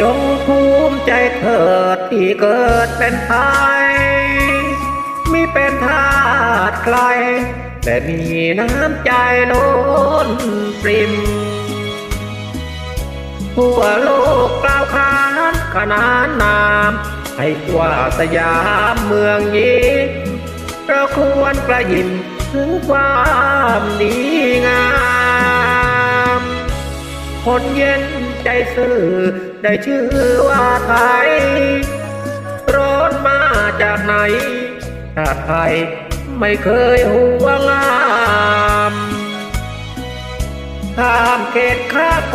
จงภูมิใจเถิดที่เกิดเป็นไทยมิเป็นทาสใคร แต่มีน้ำใจล้นปริมทั่วโลกกล่าวขานขนานนาม ให้ว่าสยามเมืองยิ้มเราควรกระยิมถึงความดีงาม คนเย็น ใจซื่อได้ชื่อว่าไทยร้อนมาจากไหนชาติไทยไม่เคยห่วงงามข้ามเขตข้าโค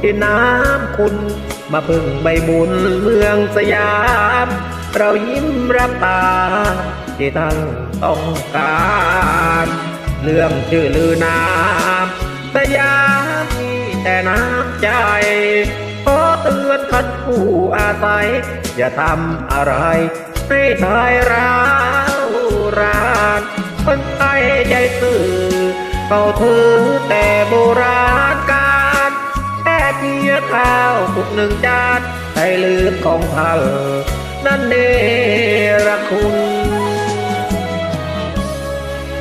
ที่น้ำคุณ มาพึ่งใบบุญเมืองสยาม เรายิ้มรับตา ที่ตั้งต้องการ เรื่องชื่อลือนามสยาม แต่น้ำใจ ขอเตือนท่านผู้อาศัย อย่าทำอะไร ให้ทายร้าวรานคนไทยใจซื่อเขาถือแต่โบราณการแค่เพียงข้าวสุกหนึ่งจานให้ลืมของท่านนั่นเนรคุณ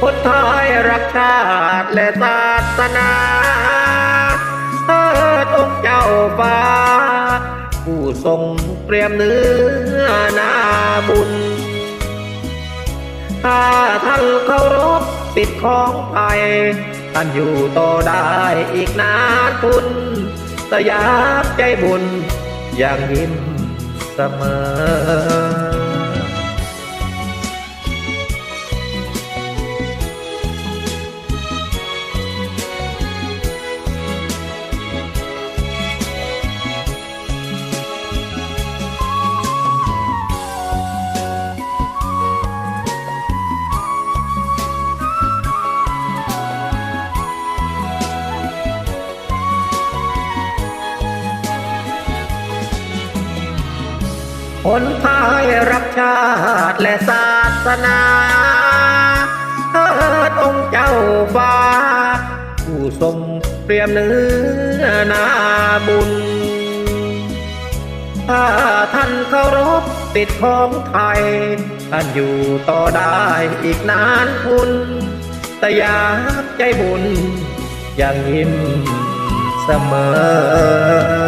คนไทยรักชาติและศาสนา องค์เจ้าฟ้า ผู้ทรงเปรียมเนื้อนาบุญ ถ้าท่านเคารพสิทธิ์ของไทยท่านอยู่ต่อได้อีกนานทุนสยามใจบุญอย่างยิ้มเสมอ คนไทยรักชาติและศาสนาเทิดองค์เจ้าฟ้า ผู้ทรงเปรียมเนื้อนาบุญ ถ้าท่านเคารพติดของไทย ท่านอยู่ต่อได้อีกนานคุณสยามใจบุญยังยิ้มเสมอ